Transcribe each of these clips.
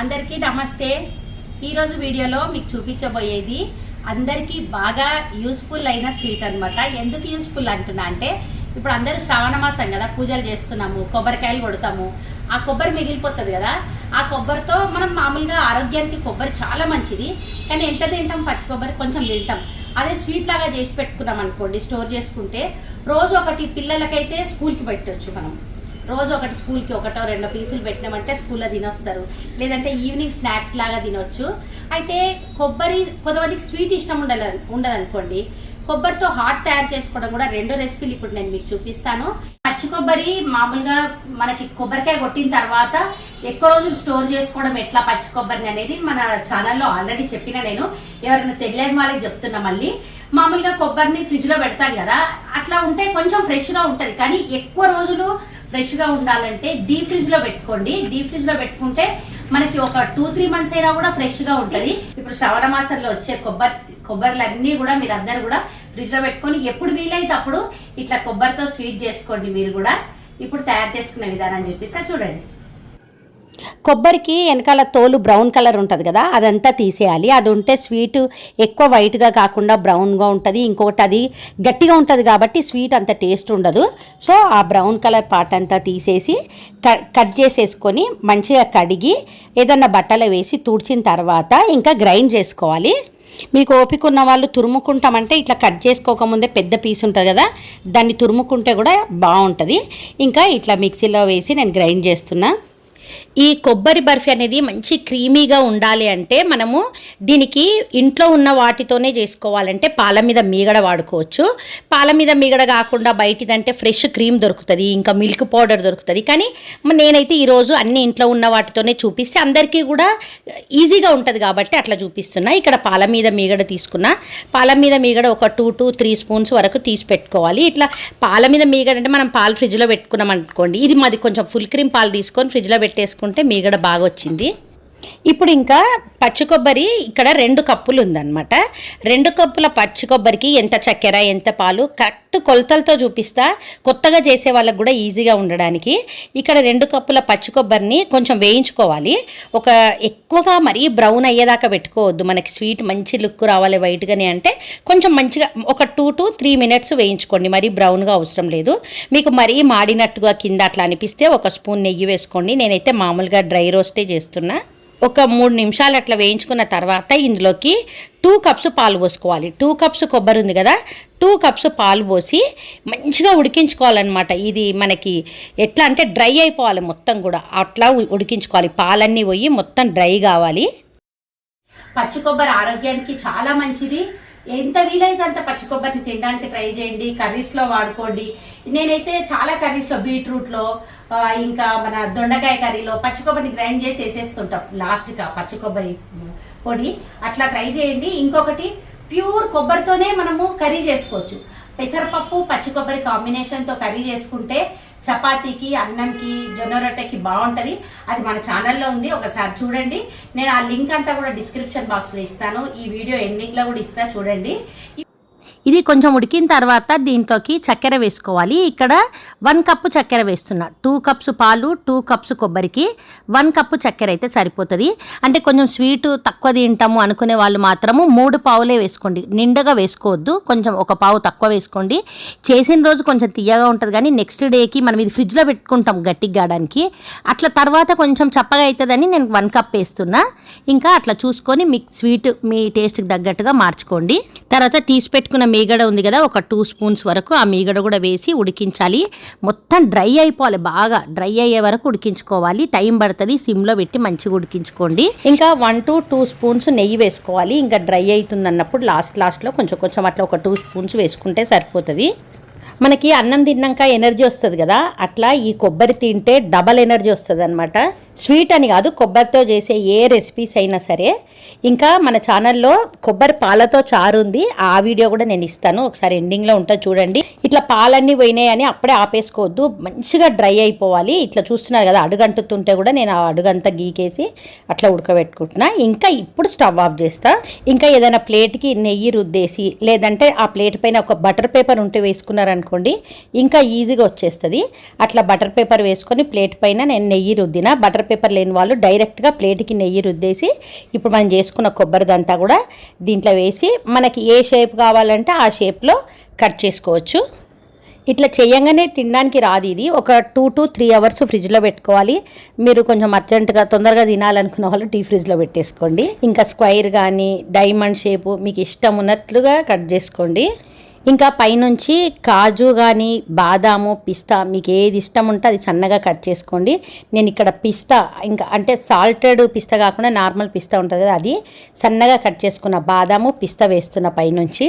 అందరికీ నమస్తే. ఈరోజు వీడియోలో మీకు చూపించబోయేది అందరికీ బాగా యూస్ఫుల్ అయిన స్వీట్ అన్నమాట. ఎందుకు యూస్ఫుల్ అంటున్నా అంటే ఇప్పుడు అందరూ శ్రావణ మాసం కదా పూజలు చేస్తున్నాము కొబ్బరికాయలు కొడతాము. ఆ కొబ్బరి మిగిలిపోతుంది కదా ఆ కొబ్బరితో మనం మామూలుగా ఆరోగ్యానికి కొబ్బరి చాలా మంచిది. కానీ ఎంత తింటాం? పచ్చి కొబ్బరి కొంచెం తింటాం. అదే స్వీట్ లాగా చేసి పెట్టుకున్నాం అనుకోండి స్టోర్ చేసుకుంటే రోజు ఒకటి పిల్లలకైతే స్కూల్కి పెట్టచ్చు మనం. రోజు ఒకటి స్కూల్కి ఒకటో రెండో పీసులు పెట్టినామంటే స్కూల్లో తినొస్తారు. లేదంటే ఈవినింగ్ స్నాక్స్ లాగా తినొచ్చు. అయితే కొబ్బరి కొంతమందికి స్వీట్ ఇష్టం ఉండదు ఉండదనుకోండి. కొబ్బరితో హాట్ తయారు చేసుకోవడం కూడా రెండు రెసిపీలు ఇప్పుడు నేను మీకు చూపిస్తాను. పచ్చి కొబ్బరి మామూలుగా మనకి కొబ్బరికాయ కొట్టిన తర్వాత ఎక్కువ రోజులు స్టోర్ చేసుకోవడం ఎట్లా పచ్చి కొబ్బరిని అనేది మన ఛానల్లో ఆల్రెడీ చెప్పిన నేను. ఎవరైనా తెలియని వాళ్ళకి చెప్తున్నా మళ్ళీ. మామూలుగా కొబ్బరిని ఫ్రిడ్జ్లో పెడతాం కదా అట్లా ఉంటే కొంచెం ఫ్రెష్గా ఉంటుంది. కానీ ఎక్కువ రోజులు ఫ్రెష్గా ఉండాలంటే డీ ఫ్రిడ్జ్లో పెట్టుకోండి. డీ ఫ్రిడ్జ్లో పెట్టుకుంటే మనకి ఒక టూ త్రీ మంత్స్ అయినా కూడా ఫ్రెష్గా ఉంటుంది. ఇప్పుడు శ్రవణ మాసంలో వచ్చే కొబ్బరి కొబ్బరిలన్నీ కూడా మీరు అందరు కూడా ఫ్రిడ్జ్లో పెట్టుకొని ఎప్పుడు వీలైతే అప్పుడు ఇట్లా కొబ్బరితో స్వీట్ చేసుకోండి మీరు కూడా. ఇప్పుడు తయారు చేసుకునే విధానం చూపిస్తా చూడండి. కొబ్బరికి వెనకాల తోలు బ్రౌన్ కలర్ ఉంటుంది కదా అదంతా తీసేయాలి. అది ఉంటే స్వీట్ ఎక్కువ వైట్గా కాకుండా బ్రౌన్గా ఉంటుంది. ఇంకొకటి అది గట్టిగా ఉంటుంది కాబట్టి స్వీట్ అంత టేస్ట్ ఉండదు. సో ఆ బ్రౌన్ కలర్ పార్ట్ అంతా తీసేసి కట్ చేసేసుకొని మంచిగా కడిగి ఏదన్నా బట్టలు వేసి తుడిచిన తర్వాత ఇంకా గ్రైండ్ చేసుకోవాలి. మీకు ఓపిక ఉన్న వాళ్ళు తురుముకుంటామంటే ఇట్లా కట్ చేసుకోకముందే పెద్ద పీస్ ఉంటుంది కదా దాన్ని తురుముకుంటే కూడా బాగుంటుంది. ఇంకా ఇట్లా మిక్సీలో వేసి నేను గ్రైండ్ చేస్తున్నా. ఈ కొబ్బరి బర్ఫీ అనేది మంచి క్రీమీగా ఉండాలి అంటే మనము దీనికి ఇంట్లో ఉన్న వాటితోనే చేసుకోవాలంటే పాల మీద మీగడ వాడుకోవచ్చు. పాల మీద మీగడ కాకుండా బయటిదంటే ఫ్రెష్ క్రీమ్ దొరుకుతుంది ఇంకా మిల్క్ పౌడర్ దొరుకుతుంది. కానీ నేనైతే ఈరోజు అన్ని ఇంట్లో ఉన్న వాటితోనే చూపిస్తే అందరికీ కూడా ఈజీగా ఉంటుంది కాబట్టి అట్లా చూపిస్తున్నా. ఇక్కడ పాల మీద మీగడ తీసుకున్నా. పాల మీద మీగడ ఒక టూ టు త్రీ స్పూన్స్ వరకు తీసి పెట్టుకోవాలి. ఇట్లా పాల మీద మీగడ అంటే మనం పాలు ఫ్రిడ్జ్లో పెట్టుకున్నాం అనుకోండి ఇది మాది కొంచెం ఫుల్ క్రీమ్ పాలు తీసుకొని ఫ్రిడ్జ్లో పెట్టేసుకుంటే మీగడ బాగా వచ్చింది ఇప్పుడు ఇంకా పచ్చి కొబ్బరి ఇక్కడ రెండు కప్పులు ఉందన్నమాట. రెండు కప్పుల పచ్చి కొబ్బరికి ఎంత చక్కెర ఎంత పాలు కరెక్ట్ కొలతలతో చూపిస్తా. కొత్తగా చేసే వాళ్ళకు కూడా ఈజీగా ఉండడానికి. ఇక్కడ రెండు కప్పుల పచ్చి కొబ్బరిని కొంచెం వేయించుకోవాలి. ఒక ఎక్కువగా మరీ బ్రౌన్ అయ్యేదాకా పెట్టుకోవద్దు. మనకి స్వీట్ మంచి లుక్ రావాలి వైట్గానే అంటే కొంచెం మంచిగా ఒక టూ టు త్రీ మినిట్స్ వేయించుకోండి. మరీ బ్రౌన్గా అవసరం లేదు. మీకు మరీ మాడినట్టుగా కింద అట్లా అనిపిస్తే ఒక స్పూన్ నెయ్యి వేసుకోండి. నేనైతే మామూలుగా డ్రై రోస్టే చేస్తున్నా. ఒక మూడు నిమిషాలు అట్లా వేయించుకున్న తర్వాత ఇందులోకి టూ కప్స్ పాలు పోసుకోవాలి. టూ కప్స్ కొబ్బరి ఉంది కదా టూ కప్స్ పాలు పోసి మంచిగా ఉడికించుకోవాలన్నమాట. ఇది మనకి ఎట్లా అంటే డ్రై అయిపోవాలి మొత్తం కూడా. అట్లా ఉడికించుకోవాలి. పాలన్నీ పోయి మొత్తం డ్రై కావాలి. పచ్చి కొబ్బరి ఆరోగ్యానికి చాలా మంచిది. ఎంత వీలైతే అంత పచ్చి కొబ్బరిని తినడానికి ట్రై చేయండి. కర్రీస్లో వాడుకోండి. నేనైతే చాలా కర్రీస్లో బీట్రూట్లో ఇంకా మన దొండకాయ కర్రీలో పచ్చి కొబ్బరిని గ్రైండ్ చేసి వేసేస్తుంటాం. లాస్ట్గా పచ్చి కొబ్బరి పొడి. అట్లా ట్రై చేయండి. ఇంకొకటి ప్యూర్ కొబ్బరితోనే మనము కర్రీ చేసుకోవచ్చు. పెసరపప్పు పచ్చి కొబ్బరి కాంబినేషన్తో కర్రీ చేసుకుంటే చపాతీకి అన్నంకి జొన్న రొట్టెకి బాగుంటుంది. అది మన ఛానల్లో ఉంది. ఒకసారి చూడండి. నేను ఆ లింక్ అంతా కూడా డిస్క్రిప్షన్ బాక్స్లో ఇస్తాను. ఈ వీడియో ఎండింగ్లో కూడా ఇస్తా. చూడండి. ఇది కొంచెం ఉడికిన తర్వాత దీంట్లోకి చక్కెర వేసుకోవాలి. ఇక్కడ వన్ కప్పు చక్కెర వేస్తున్నా. టూ కప్స్ పాలు టూ కప్స్ కొబ్బరికి వన్ కప్పు చక్కెర అయితే సరిపోతుంది. అంటే కొంచెం స్వీట్ తక్కువ తింటాము అనుకునే వాళ్ళు మాత్రము మూడు పావులే వేసుకోండి. నిండుగా వేసుకోవద్దు. కొంచెం ఒక పావు తక్కువ వేసుకోండి. చేసిన రోజు కొంచెం తీయగా ఉంటుంది కానీ నెక్స్ట్ డేకి మనం ఇది ఫ్రిడ్జ్లో పెట్టుకుంటాం గట్టిగా గాడానికి. అట్లా తర్వాత కొంచెం చప్పగా అవుతుందని నేను వన్ కప్ వేస్తున్నా. ఇంకా అట్లా చూసుకొని మీకు స్వీట్ మీ టేస్ట్కి తగ్గట్టుగా మార్చుకోండి. తర్వాత తీసి పెట్టుకున్న మీగడ ఉంది కదా ఒక టూ స్పూన్స్ వరకు ఆ మీగడ కూడా వేసి ఉడికించాలి. మొత్తం డ్రై అయిపోవాలి బాగా డ్రై అయ్యే వరకు ఉడికించుకోవాలి. టైం పడుతుంది సిమ్లో పెట్టి మంచిగా ఉడికించుకోండి. ఇంకా వన్ టు టూ స్పూన్స్ నెయ్యి వేసుకోవాలి. ఇంకా డ్రై అవుతుంది అన్నప్పుడు లాస్ట్ లాస్ట్లో కొంచెం కొంచెం అట్లా ఒక టూ స్పూన్స్ వేసుకుంటే సరిపోతుంది. మనకి అన్నం తిన్నాక ఎనర్జీ వస్తుంది కదా అట్లా ఈ కొబ్బరి తింటే డబల్ ఎనర్జీ వస్తుంది అనమాట స్వీట్ అని కాదు కొబ్బరితో చేసే ఏ రెసిపీస్ అయినా సరే ఇంకా మన ఛానల్లో కొబ్బరి పాలతో చారు ఉంది. ఆ వీడియో కూడా నేను ఇస్తాను. ఒకసారి ఎండింగ్లో ఉంటుంది చూడండి. ఇట్లా పాలన్నీ పోయినాయి అని అప్పుడే ఆపేసుకోవద్దు. మంచిగా డ్రై అయిపోవాలి. ఇట్లా చూస్తున్నారు కదా అడుగంటుతుంటే కూడా నేను ఆ అడుగంతా గీకేసి అట్లా ఉడకబెట్టుకుంటున్నా. ఇంకా ఇప్పుడు స్టవ్ ఆఫ్ చేస్తా. ఇంకా ఏదైనా ప్లేట్కి నెయ్యి రుద్దేసి లేదంటే ఆ ప్లేట్ పైన ఒక బటర్ పేపర్ ఉంటే వేసుకున్నారనుకోండి ఇంకా ఈజీగా వచ్చేస్తుంది. అట్లా బటర్ పేపర్ వేసుకొని ప్లేట్ పైన నేను నెయ్యి రుద్దిన బటర్ పేపర్ లేని వాళ్ళు డైరెక్ట్గా ప్లేట్కి నెయ్యి రుద్దేసి ఇప్పుడు మనం చేసుకున్న కొబ్బరిదంతా కూడా దీంట్లో వేసి మనకి ఏ షేప్ కావాలంటే ఆ షేప్లో కట్ చేసుకోవచ్చు. ఇట్లా చేయంగానే తినడానికి రాదు ఇది. ఒక టూ టు త్రీ అవర్స్ ఫ్రిడ్జ్లో పెట్టుకోవాలి. మీరు కొంచెం అర్జెంటుగా తొందరగా తినాలనుకున్న వాళ్ళు టీ ఫ్రిడ్జ్లో పెట్టేసుకోండి. ఇంకా స్క్వైర్ కానీ డైమండ్ షేపు మీకు ఇష్టం ఉన్నట్లుగా కట్ చేసుకోండి. ఇంకా పైనుంచి కాజు కానీ బాదాము పిస్తా మీకు ఏది ఇష్టం ఉంటే అది సన్నగా కట్ చేసుకోండి. నేను ఇక్కడ పిస్తా ఇంకా అంటే సాల్టెడ్ పిస్తా కాకుండా నార్మల్ పిస్తా ఉంటుంది కదా అది సన్నగా కట్ చేసుకున్న బాదాము పిస్తా వేస్తున్న పైనుంచి.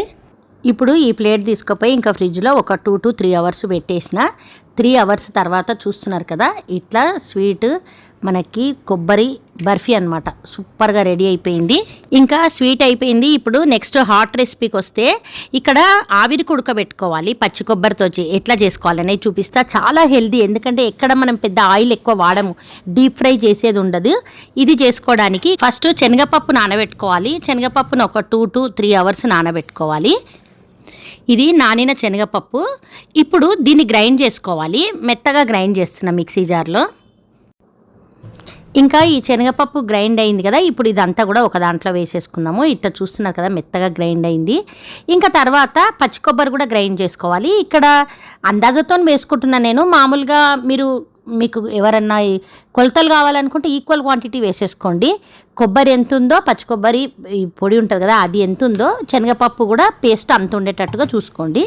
ఇప్పుడు ఈ ప్లేట్ తీసుకుపోయి ఇంకా ఫ్రిడ్జ్లో ఒక టూ టు త్రీ అవర్స్ పెట్టేసిన. త్రీ అవర్స్ తర్వాత చూస్తున్నారు కదా ఇట్లా స్వీట్ మనకి కొబ్బరి బర్ఫీ అనమాట సూపర్గా రెడీ అయిపోయింది. ఇంకా స్వీట్ అయిపోయింది. ఇప్పుడు నెక్స్ట్ హాట్ రెసిపీకి వస్తే ఇక్కడ ఆవిరి కుడకబెట్టుకోవాలి పచ్చి కొబ్బరితో ఎట్లా చేసుకోవాలనేది చూపిస్తా. చాలా హెల్దీ ఎందుకంటే ఎక్కడ మనం పెద్ద ఆయిల్ ఎక్కువ వాడము. డీప్ ఫ్రై చేసేది ఉండదు. ఇది చేసుకోవడానికి ఫస్ట్ శనగపప్పు నానబెట్టుకోవాలి. శనగపప్పును ఒక టూ టు త్రీ అవర్స్ నానబెట్టుకోవాలి. ఇది నానిన శనగపప్పు. ఇప్పుడు దీన్ని గ్రైండ్ చేసుకోవాలి. మెత్తగా గ్రైండ్ చేస్తున్నా మిక్సీ జార్లో. ఇంకా ఈ శనగపప్పు గ్రైండ్ అయింది కదా ఇప్పుడు ఇదంతా కూడా ఒక దాంట్లో వేసేసుకుందాము. ఇట్లా చూస్తున్నారు కదా మెత్తగా గ్రైండ్ అయింది. ఇంకా తర్వాత పచ్చి కొబ్బరి కూడా గ్రైండ్ చేసుకోవాలి. ఇక్కడ అందాజతో వేసుకుంటున్నా నేను. మామూలుగా మీరు మీకు ఎవరన్నా ఈ కొలతలు కావాలనుకుంటే ఈక్వల్ క్వాంటిటీ వేసేసుకోండి. కొబ్బరి ఎంత ఉందో పచ్చి కొబ్బరి ఈ పొడి ఉంటుంది కదా అది ఎంత ఉందో శనగపప్పు కూడా పేస్ట్ అంత ఉండేటట్టుగా చూసుకోండి.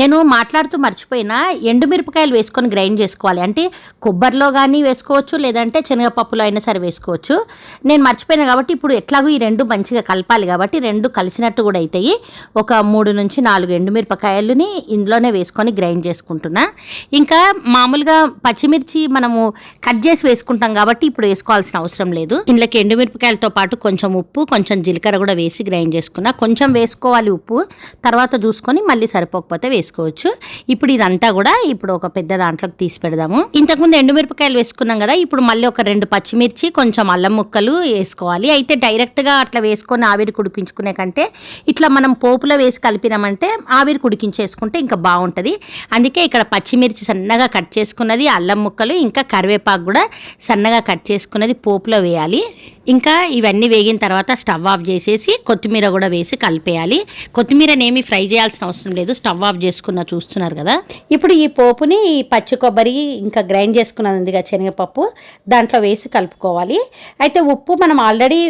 నేను మాట్లాడుతూ మర్చిపోయినా ఎండుమిరపకాయలు వేసుకొని గ్రైండ్ చేసుకోవాలి. అంటే కొబ్బరిలో కానీ వేసుకోవచ్చు లేదంటే శనగపప్పులో అయినా సరే వేసుకోవచ్చు. నేను మర్చిపోయినా కాబట్టి ఇప్పుడు ఎట్లాగో ఈ రెండు మంచిగా కలపాలి కాబట్టి రెండు కలిసినట్టు కూడా అవుతాయి ఒక మూడు నుంచి నాలుగు ఎండుమిరపకాయలని ఇందులోనే వేసుకొని గ్రైండ్ చేసుకుంటున్నా. ఇంకా మామూలుగా పచ్చిమిర్చి మనము కట్ చేసి వేసుకుంటాం కాబట్టి ఇప్పుడు వేసుకోవాల్సిన అవసరం లేదు. ఇందులోకి ఎండుమిరపకాయలతో పాటు కొంచెం ఉప్పు కొంచెం జీలకర్ర కూడా వేసి గ్రైండ్ చేసుకున్నా. కొంచెం వేసుకోవాలి ఉప్పు తర్వాత చూసుకొని మళ్ళీ సరిపోకపోతే వేసుకోవచ్చు. ఇప్పుడు ఇదంతా కూడా ఇప్పుడు ఒక పెద్ద దాంట్లోకి తీసి పెడదాము. ఇంతకుముందు ఎండుమిరపకాయలు వేసుకున్నాం కదా ఇప్పుడు మళ్ళీ ఒక రెండు పచ్చిమిర్చి కొంచెం అల్లం ముక్కలు వేసుకోవాలి. అయితే డైరెక్ట్గా అట్లా వేసుకొని ఆవిరి కుడికించుకునే కంటే ఇట్లా మనం పోపులో వేసి కలిపినామంటే ఆవిరి కుడికించేసుకుంటే ఇంకా బాగుంటుంది. అందుకే ఇక్కడ పచ్చిమిర్చి సన్నగా కట్ చేసుకున్నది అల్లం ముక్కలు ఇంకా కరివేపాకు కూడా సన్నగా కట్ చేసుకున్నది పోపులో వేయాలి. ఇంకా ఇవన్నీ వేగిన తర్వాత స్టవ్ ఆఫ్ చేసేసి కొత్తిమీర కూడా వేసి కలిపేయాలి. కొత్తిమీరనేమి ఫ్రై చేయాల్సిన అవసరం లేదు స్టవ్ ఆఫ్ చేసుకున్న చూస్తున్నారు కదా? ఇప్పుడు ఈ పోపుని ఈ పచ్చి కొబ్బరి ఇంకా గ్రైండ్ చేసుకున్నది ఉందిగా శనగపప్పు దాంట్లో వేసి కలుపుకోవాలి. అయితే ఉప్పు మనం ఆల్రెడీ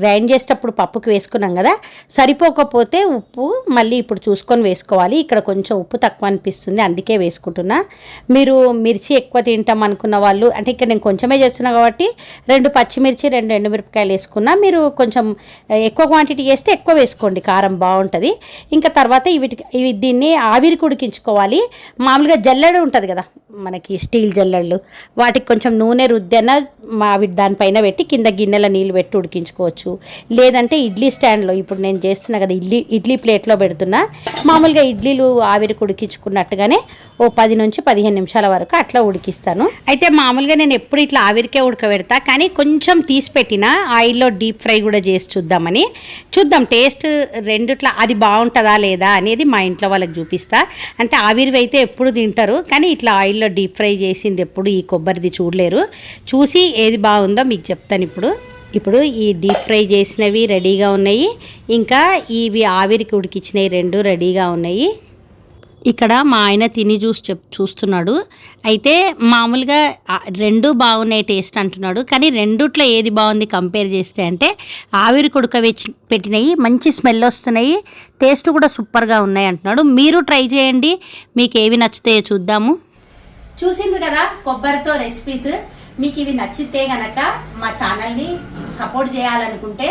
గ్రైండ్ చేసేటప్పుడు పప్పుకి వేసుకున్నాం కదా సరిపోకపోతే ఉప్పు మళ్ళీ ఇప్పుడు చూసుకొని వేసుకోవాలి. ఇక్కడ కొంచెం ఉప్పు తక్కువ అనిపిస్తుంది అందుకే వేసుకుంటున్నా. మీరు మిర్చి ఎక్కువ తింటాం అనుకున్న వాళ్ళు అంటే ఇక్కడ నేను కొంచెమే చేస్తున్నా కాబట్టి రెండు పచ్చిమిర్చి రెండు ఎండుమిరపకాయలు వేసుకున్నా మీరు కొంచెం ఎక్కువ క్వాంటిటీ చేస్తే ఎక్కువ వేసుకోండి కారం బాగుంటుంది. ఇంకా తర్వాత ఇవి ఇవి దీన్ని ఆవిరి కుడికించుకోవాలి. మామూలుగా జల్లెడ ఉంటుంది కదా మనకి స్టీల్ జల్లెళ్ళు. వాటికి కొంచెం నూనె రుద్దెన మావి దానిపైన పెట్టి కింద గిన్నెల నీళ్ళు పెట్టి ఉడికించుకోవచ్చు. లేదంటే ఇడ్లీ స్టాండ్లో ఇప్పుడు నేను చేస్తున్నా కదా ఇడ్లీ ఇడ్లీ ప్లేట్లో పెడుతున్నా. మామూలుగా ఇడ్లీలు ఆవిరి ఉడికించుకున్నట్టుగానే ఓ పది నుంచి పదిహేను నిమిషాల వరకు అట్లా ఉడికిస్తాను. అయితే మామూలుగా నేను ఎప్పుడు ఇట్లా ఆవిరికే ఉడకబెడతా కానీ కొంచెం తీసి పెట్టిన ఆయిల్లో డీప్ ఫ్రై కూడా చేసి చూద్దామని. చూద్దాం టేస్ట్ రెండుట్లా అది బాగుంటుందా లేదా అనేది మా ఇంట్లో వాళ్ళకి చూపిస్తా. అంటే ఆవిరివి అయితే ఎప్పుడు తింటారు కానీ ఇట్లా ఆయిల్లో డీప్ ఫ్రై చేసింది ఎప్పుడు ఈ కొబ్బరిది చూడలేరు. చూసి ఏది బాగుందో మీకు చెప్తాను ఇప్పుడు. ఇప్పుడు ఈ డీప్ ఫ్రై చేసినవి రెడీగా ఉన్నాయి. ఇంకా ఇవి ఆవిరికి ఉడికిచ్చినవి రెండు రెడీగా ఉన్నాయి. ఇక్కడ మా ఆయన తిని చూసి చెప్ చూస్తున్నాడు. అయితే మామూలుగా రెండు బాగున్నాయి టేస్ట్ అంటున్నాడు. కానీ రెండుట్లో ఏది బాగుంది కంపేర్ చేస్తే అంటే ఆవిరి కుడక వెచ్చి పెట్టినవి మంచి స్మెల్ వస్తున్నాయి టేస్ట్ కూడా సూపర్గా ఉన్నాయి అంటున్నాడు. మీరు ట్రై చేయండి మీకు ఏవి నచ్చుతాయో చూద్దాము. చూసింది కదా కొబ్బరితో రెసిపీస్ మీకు ఇవి నచ్చితే గనక మా ఛానల్ని సపోర్ట్ చేయాలనుకుంటే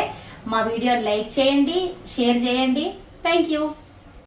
మా వీడియోని లైక్ చేయండి షేర్ చేయండి. Thank you